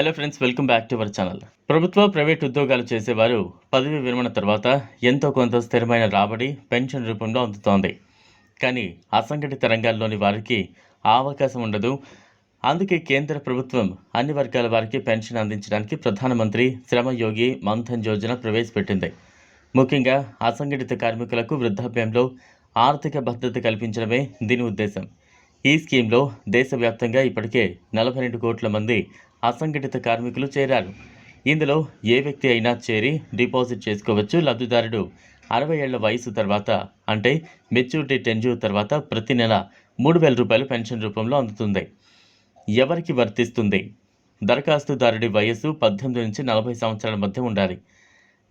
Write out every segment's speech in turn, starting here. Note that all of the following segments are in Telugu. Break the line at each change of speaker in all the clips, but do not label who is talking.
Hello friends welcome back to our channel ప్రభుత్వ ప్రైవేట్ ఉద్యోగాలు చేసేవారు పదవి విరమణ తర్వాత ఎంతో కొంత స్థిరమైన రాబడి పెన్షన్ రూపంలో అందుతోంది. కానీ అసంఘటిత రంగాల్లోని వారికి ఆ అవకాశం ఉండదు. అందుకే కేంద్ర ప్రభుత్వం అన్ని వర్గాల వారికి పెన్షన్ అందించడానికి ప్రధానమంత్రి శ్రమయోగి మన్ధన్ యోజన ప్రవేశపెట్టింది. ముఖ్యంగా అసంఘటిత కార్మికులకు వృద్ధాప్యంలో ఆర్థిక భద్రత కల్పించడమే దీని ఉద్దేశం. ఈ స్కీమ్లో దేశవ్యాప్తంగా ఇప్పటికే నలభై రెండు కోట్ల మంది అసంఘటిత కార్మికులు చేరారు. ఇందులో ఏ వ్యక్తి అయినా చేరి డిపాజిట్ చేసుకోవచ్చు. లబ్ధిదారుడు అరవై ఏళ్ళ వయసు తర్వాత అంటే మెచ్యూరిటీ టెన్జూ తర్వాత ప్రతి నెల మూడు వేల రూపాయలు పెన్షన్ రూపంలో అందుతుంది. ఎవరికి వర్తిస్తుంది? దరఖాస్తుదారుడి వయస్సు పద్దెనిమిది నుంచి నలభై సంవత్సరాల మధ్య ఉండాలి.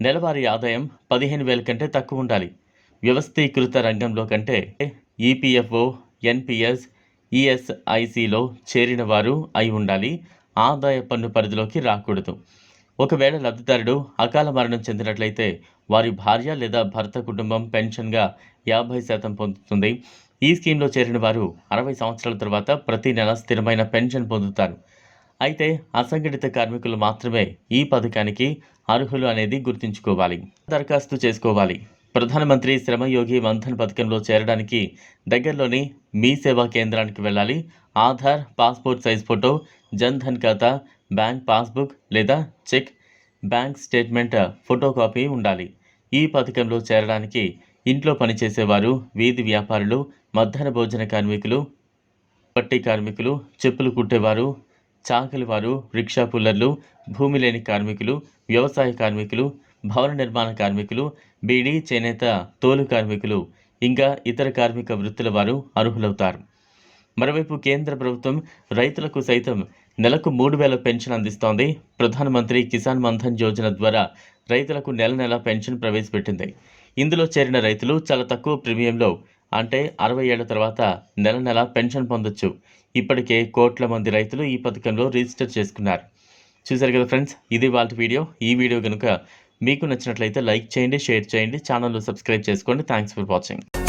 నెలవారీ ఆదాయం పదిహేను వేల కంటే తక్కువ ఉండాలి. వ్యవస్థీకృత రంగంలో కంటే ఈపీఎఫ్ఓ ఎన్పిఎస్ ఈఎస్ఐసిలో చేరిన వారు అయి ఉండాలి. ఆదాయ పన్ను పరిధిలోకి రాకూడదు. ఒకవేళ లబ్ధిదారుడు అకాల మరణం చెందినట్లయితే వారి భార్య లేదా భర్త కుటుంబం పెన్షన్గా యాభై శాతం పొందుతుంది. ఈ స్కీమ్లో చేరిన వారు అరవై సంవత్సరాల తర్వాత ప్రతి నెల స్థిరమైన పెన్షన్ పొందుతారు. అయితే అసంఘటిత కార్మికులు మాత్రమే ఈ పథకానికి అర్హులు అనేది గుర్తుంచుకోవాలి. దరఖాస్తు చేసుకోవాలి. ప్రధానమంత్రి శ్రమయోగి మంధన్ పథకంలో చేరడానికి దగ్గరలోని మీ సేవా కేంద్రానికి వెళ్ళాలి. Aadhaar passport size photo Jan Dhan ఖాతా బ్యాంక్ పాస్బుక్ లేదా cheque bank statement photocopy ఉండాలి. ఈ పథకంలో చేరడానికి ఇంట్లో పనిచేసేవారు వీధి వ్యాపారులు మధ్యాహ్న భోజన కార్మికులు పట్టి కార్మికులు చెప్పులు కుట్టేవారు చాకలివారు రిక్షా పుల్లర్లు భూమి లేని కార్మికులు వ్యవసాయ కార్మికులు భవన నిర్మాణ కార్మికులు బీడీ చేనేత తోలు కార్మికులు ఇంకా ఇతర కార్మిక వృత్తుల వారు అర్హులవుతారు. మరోవైపు కేంద్ర ప్రభుత్వం రైతులకు సైతం నెలకు మూడు వేల పెన్షన్ అందిస్తోంది. ప్రధానమంత్రి కిసాన్ మన్ధన్ యోజన ద్వారా రైతులకు నెల నెల పెన్షన్ ప్రవేశపెట్టింది. ఇందులో చేరిన రైతులు చాలా తక్కువ ప్రీమియంలో అంటే అరవై ఏళ్ళ తర్వాత నెల నెల పెన్షన్ పొందొచ్చు. ఇప్పటికే కోట్ల మంది రైతులు ఈ పథకంలో రిజిస్టర్ చేసుకున్నారు. చూశారు కదా ఫ్రెండ్స్ ఇది వాళ్ళ వీడియో. ఈ వీడియో కనుక మీకు నచ్చినట్లయితే లైక్ చేయండి షేర్ చేయండి ఛానల్లో సబ్స్క్రైబ్ చేసుకోండి. Thanks for watching.